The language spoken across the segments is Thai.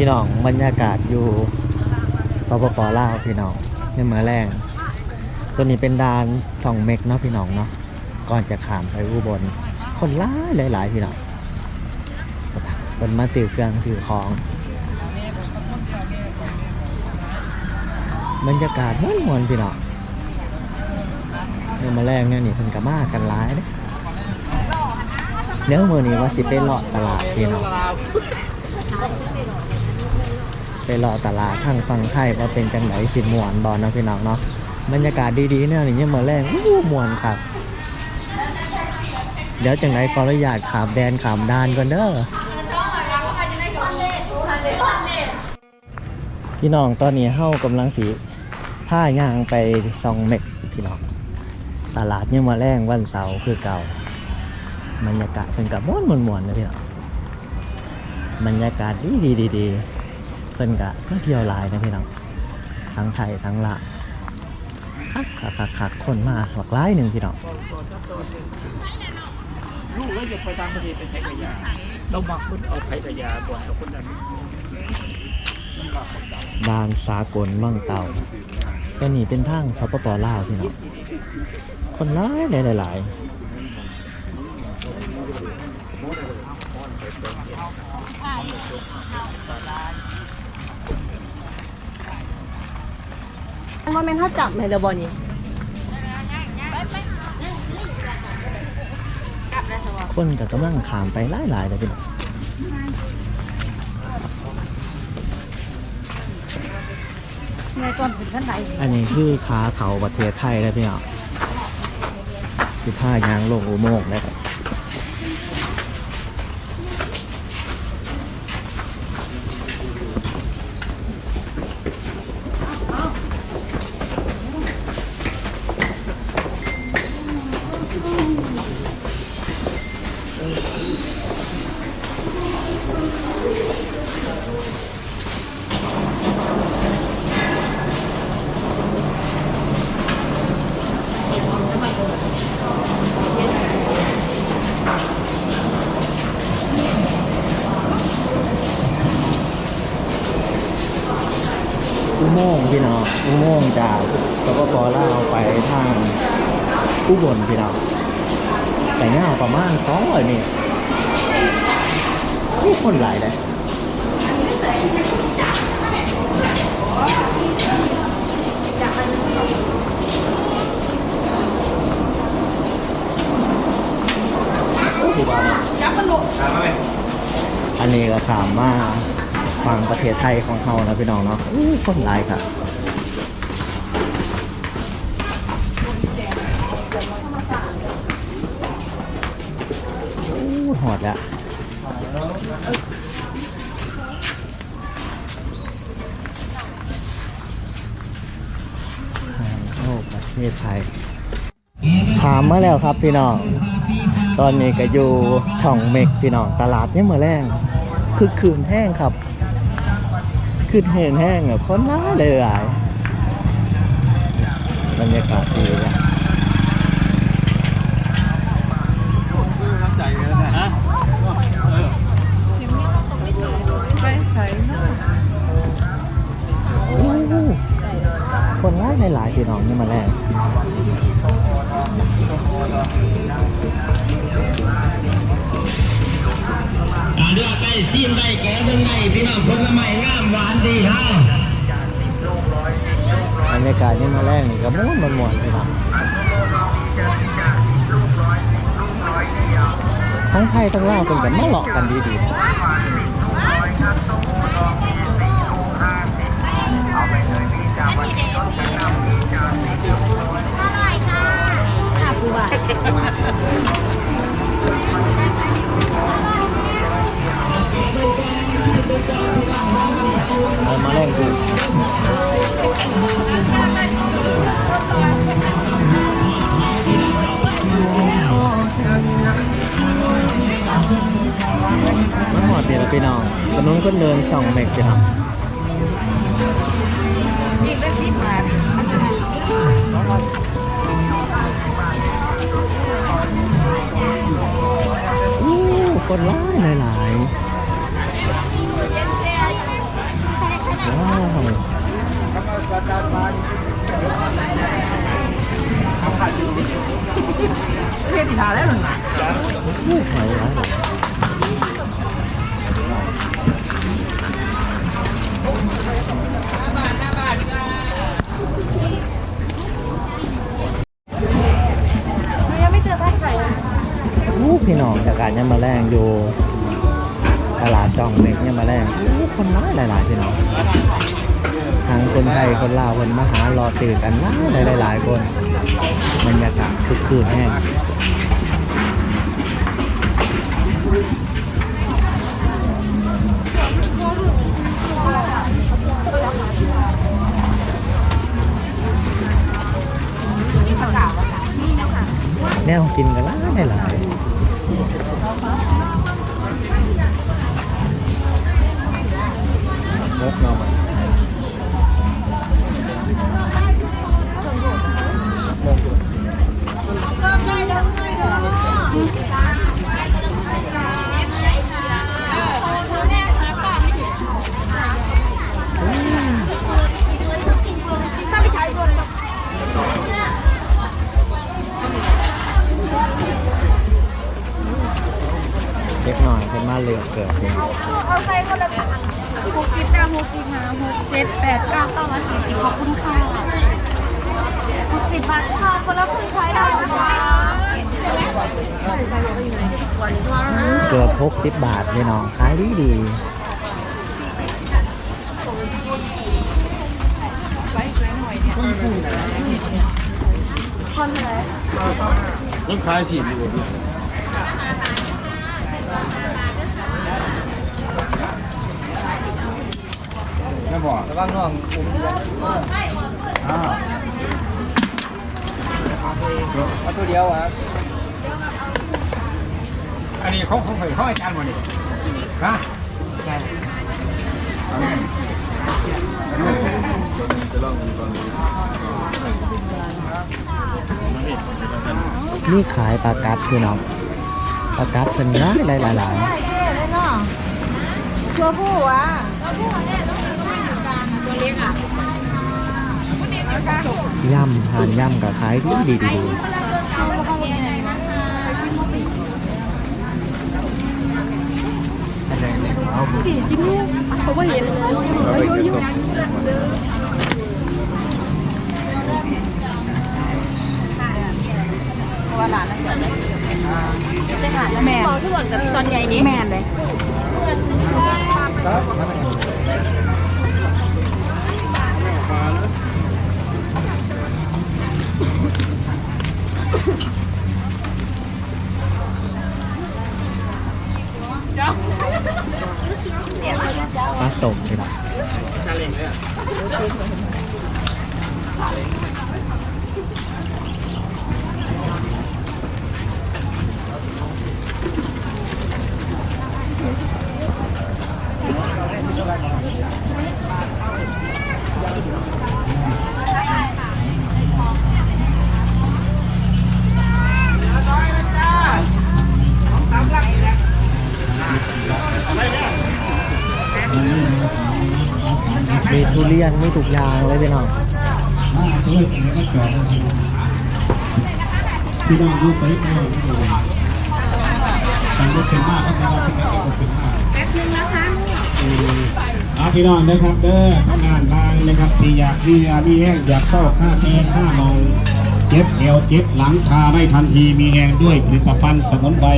พี่น้องบรรยากาศอยู่สปปลาวพี่น้องนี่เมือแรงตัวนี้เป็นดานสองเมกเนาะพี่น้องเนาะก่อนจะขามไปอุบลคนหลายหลายๆพี่น้องเป็นมาซื้อเครื่องซื้อของ บรรยากาศม่วนมวนพี่น้องเนี่ยมาแรงเนี่ยนี่เพิ่นกับมากันร้ายเด้เดี๋ยวมื้อนี้ว่าสิไปเลาะตลาดพี่น้อง ไปเลาะตลาดทางฝั่งไทยว่าเป็นจังไหนสิมวนบ่เนะพี่น้องเนาะบรรยากาศดีๆเนี่ยนี่ยังมาแรงอู้มวนครับ เดี๋ยวจังไหนขออนุญาตขามแดนขามดานก่อนเด้อพี่น้องตอนนี้เฮากำลังสีผ้ายางไปซองเม็กพี่น้องตลาดยังมาแรงวันเสาร์คือเก่าบรรยากาศเป็นกับม้วนมวนมวนๆนะพี่น้องบรรยากาศดีดีดีด พิ่นกะมาเที่ยวหลายนะพี่น้องทั้งไทยทั้งละคักคักคักคักคนมาหลากหลายหนึ่งพี่น้องลูกแล้วจะไปต่างประเทศไปใช้กระยาเรามักคนเอาไปกระยาบ่อยเอาคนนั้นมันมักคนดำดานสากลว่างเตาก็นี่เป็นทางสปปลาวพี่น้องคนหลายหลายหลาย ว่าแม่นถ้าจับในเรือบอนี่คนก็กำลังขามไปหลายหลายๆเลยพี่น้องในตอนถึงขั้นไหนอันนี้คือขาเขาประเทศไทยเลยพี่น้องคือผ้ายางลงอุโมงค์นะครับอุโมงค์พี่น้องอุโมงค์ จากสปปลาวไปทางอุบลพี่น้องแต่เงาประมาณสองร้อยเมตรนี่คนหลายเลยที่ว่าอันนี้ก็ถามว่าฟังประเทศไทยของเขานะพี่น้องเนาะอู้คนหลายค่ะ ครับพี่น้อง ตอนนี้ก็อยู่ช่องเมกพี่น้องตลาดยังมาแรงคือคืนแห้งครับ คือเห็นแห้งอะคนน้าเลยหลายบรรยากาศดีนะคนร้ายหลายๆพี่น้องนี่มาแรง ซีมได้แก่เบิ่งได้พี่น้องผลไม้งามหวานดีเฮาบรรยากาศนี่มาแรงนี่ก็ม้วนมันมวนๆพี่น้องทั้งไทยทั้งลาวเป็นกันมาเลาะกันดีๆค่ะครูบ่าเอา มาแรงกูมาหอดเดี๋ยวพี่น้องถนนก็เดินสองเมกพี่น้องอีกได้สิบบาทคนร้ายหลาย เรียนติดาแล้วหนึ่งอะผู้ใครอ่พี่น้องจากการยามาแรงอยู่ตลาดจองเล็กยามาแรง คนน้อยหลายๆพี่น้องทางคนไทยคนลาวคนมาหารอตื่นกันหลายหลายหลายๆคนบรรยากาศคึกคืนแห้งแนวกินกัน น่อยเกือกเกิดเนี่ยเอาไปคนละหกสิบเก้าหกสิบห้าหกเจ็ดแปดเก้าเก้าร้อยสี่สิบขอบคุณค่ะหกสิบบาทค่ะคนละครึ่งใช้ได้ค่ะเกือบหกสิบบาทพี่น้องขายดีดีคนเลยรถคลายฉีดอยู่า แม่บอกระวังน้องอ้าวเอาตัวเดียวอะอันนี้เขาเขาเคยเขาอาจารย์หมดนี่ฮะใช่นี่ขายปลากัดพี่น้องปลากัดเป็นร้ายหลายหลายหลายใช่เท่เลยเนาะตัวผู้วะตัวเล็กอะ ย่ำทานย่ำกับขายดีดีดีดีเอาเขาก็เห็นเลยอายุยุว่าหลานนั่นจะได้หลานแม่มองทุกคนกับตอนใหญ่นี้แม่เลย ปลาสมพี่น้อง ชาเล้งเลยอะ มีทุเรียนมีทุกยางเลยพี่น้องพี่น้องดูไปพี่น้องดูทางรถเป็นมากครับพี่น้องเป็นมากเป็นมากแป๊บนึงนะคะอาพี่น้องนะครับเด้อทำงานมานะครับที่อยากที่อยากมีแห้งอยากเข้าค่าเทค่ามองเจ็บเอวเจ็บหลังชาไม่ทันทีมีแห้งด้วยผลิตภัณฑ์สมุนไพร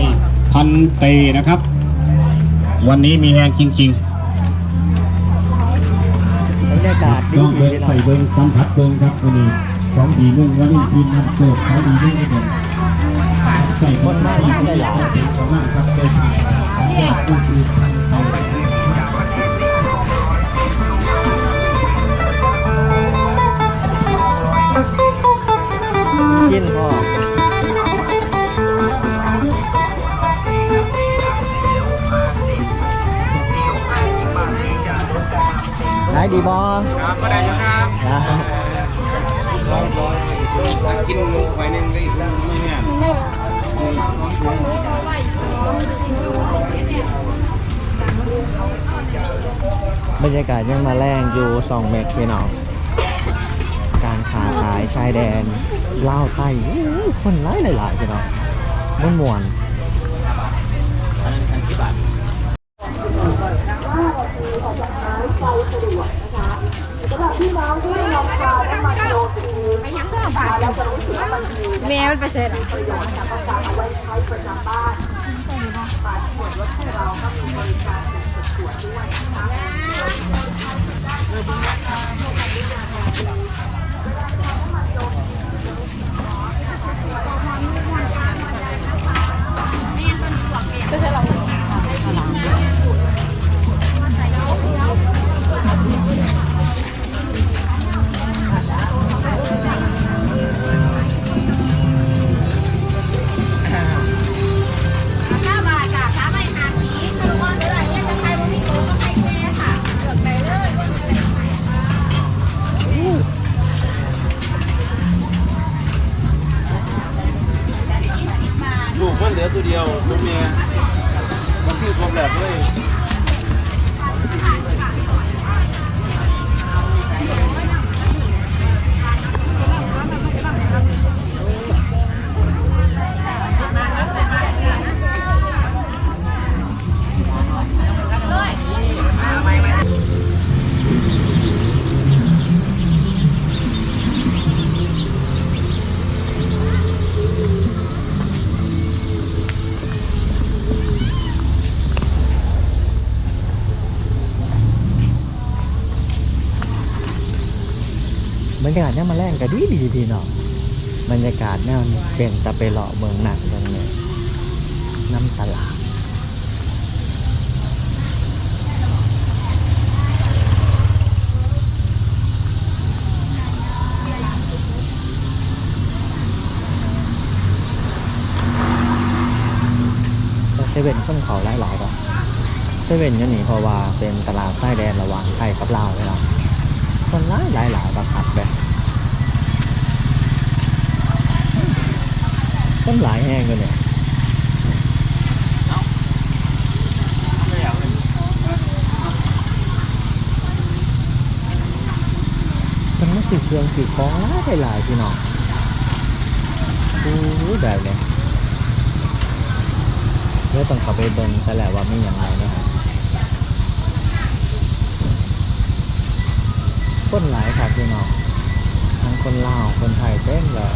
พันเตนะครับ วันนี้มีแห้งจริงบ รรยากาศๆดีต้องดีเบิ่งพี่น้อใส่งเบิ่งสัมผัสเบิ่งครับวันนี้ของดีเบิ่งวันนี้ทีมงานเกิดเขาดีเบิ่งเบิ่งใส่คนมากหลายหลายเป็นคนมากครับเดินทางผู้คือเอากินพ่อ ดีบอครับก็ได้อยู่ครับกินหอยหนึ่งได้อีกไม่งานบรรยากาศยังมาแรงอยู่สองเมกพี่น้องการขาขายชายแดนเล่าไทยอู้คนหลายหลายๆพี่น้องม่วนมวนอันนั้นอันกี่บาท วนะคะสำหรับพี่น้องที่ลองทานน้ำมันโรตีมาแล้วจะรู้สึกว่ามันมีแมวเป็นเด็นประโยชน์จากประกาศเอาไว้ใช้ประจำบ้านบาเราส้นะหรอ ก็ดีดีพี่น้องบรรยากาศเนี่ยเป็นตะไปเลาะเมืองหนักเมืองเนี่ยน้ำตลาดเซเว่นคนเขาหลายๆก็เซเว่นอยู่นี่เพราะว่าเป็นตลาดชายแดนระหว่างไทยกับลาวเลยเนาะคนหลายหลายหลายๆก็ขัดไป คนหลายแห้งกันเนี่ยมันไม่สิเครื่องสิของหลายหลายพี่น้องโอ้ยแบบเลยเดี๋ยวต้องเข้าไปเบิ่งแต่แหละว่าไมีอย่างไรนะครับคนหลายครับพี่น้องทั้งคนลาวคนไทยเต้นเลย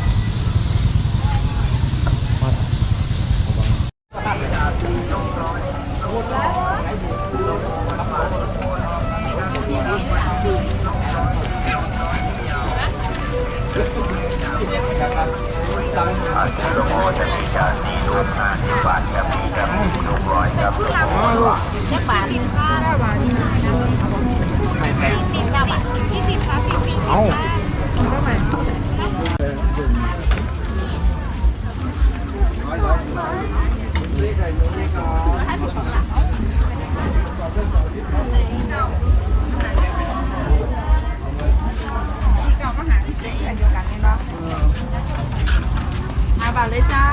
ลูกโมจะมีชาติลูกห้าสิบบาทครับมีครับลูกร้อยครับลูกโมสิบบาทสิบห้าบาทสิบเก้าบาทยี่สิบสามสิบสี่สิบห้าเท่าไหร่เก่ามาหาที่เจ๊เดียวกัน บาทเลยจ้า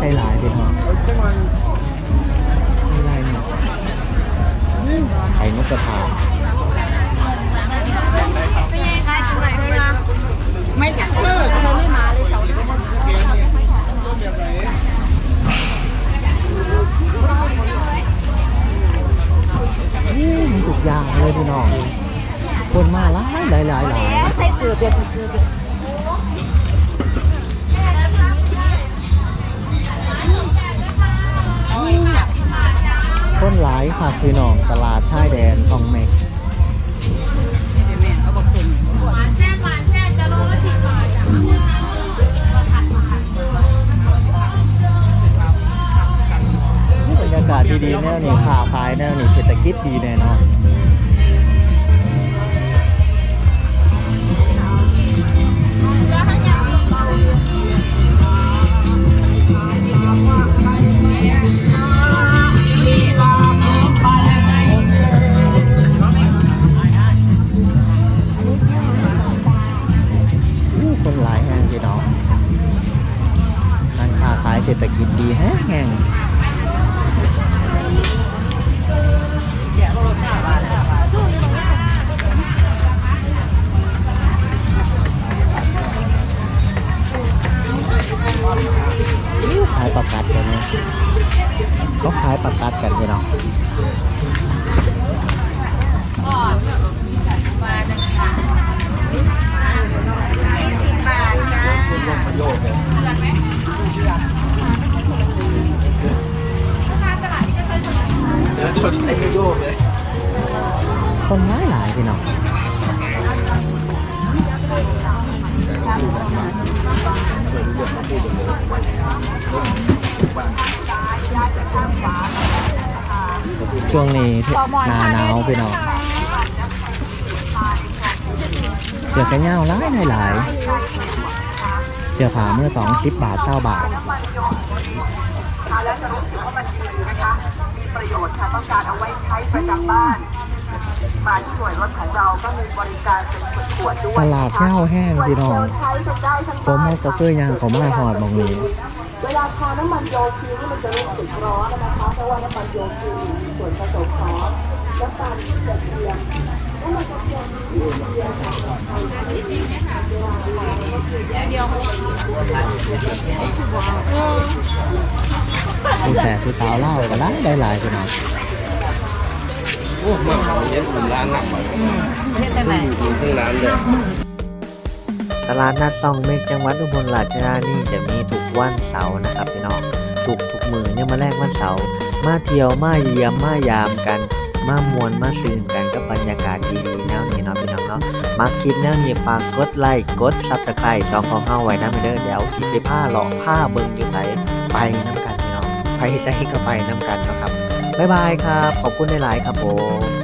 คนร้ายใจหลายพี่น้องมีอะไรเนี่ยไข่นกกระทาไม่จักเลิกเลยไม่มาเลยเสาร์อู้มีทุกยางเลยพี่น้องคนมาหลายหลายหลายหลายใส่เกลือเดือดเกลือายค่ะพี่น้องตลาดชายแดนทองเมกบรรยากาศดีๆแนวนี้ค้าขายแนวนี้เศรษฐกิจดีแน่นอน ช่วงนี้หนาหนาวพี่น้องเสื้อกันยาวหลายหลายหลายเสื้อผ้าเมื่อสองสิบบาทเก้าบาทประโยชน์ค่ะต้องการเอาไว้ใช้ประจำบ้านมาที่หน่วยรถของเราก็มีบริการเป็นขวดๆด้วยตลาดเง่าแห้งพี่น้องใช้กันได้ทั้งผมเอากระเพื่อยางเขามาหอดหมองนี้มเวลาทาน้ำมันโยคีนี่มันจะรู้สึกร้อนนะคะเพราะว่าน้ำมันโยคีมี ส่วนผสมของน้ำตาลกระเทียมน้ำมันกระเทียมมีกระเทียมของไทยเวลาทานก็คือผู้แสบผู้สาวเล่ากันลายได้หลายพี่น้องโอ้มาเขาเย็นผมร้านหนักกว่าเฮ็ดจังได๋อยู่ที่ร้านเลยตลาดนัดซองเมกจังหวัดอุบลราชธานีจะมีทุกวันเสาร์นะครับพี่น้องทุกทุกมือเนี่ยมาแรกวันเสาร์ มาเที่ยวมาเยี่ยมมายามกัน มามวนมาซื่นกันกับบรรยากาศดีๆแนวนี้เนาะพี่น้องเนาะมักคลิปแนวนี้ฝากกดไลค์กดซับสไครต์สองของเฮาไว้นะเด้อเดี๋ยวสิไปผ้าหลอกผ้าเบิ่งอยู่ไสไปน้ำกันพี่น้องไปไสก็ไปน้ำกันนะครับบ๊ายบายครับ ขอบคุณหลายๆครับผม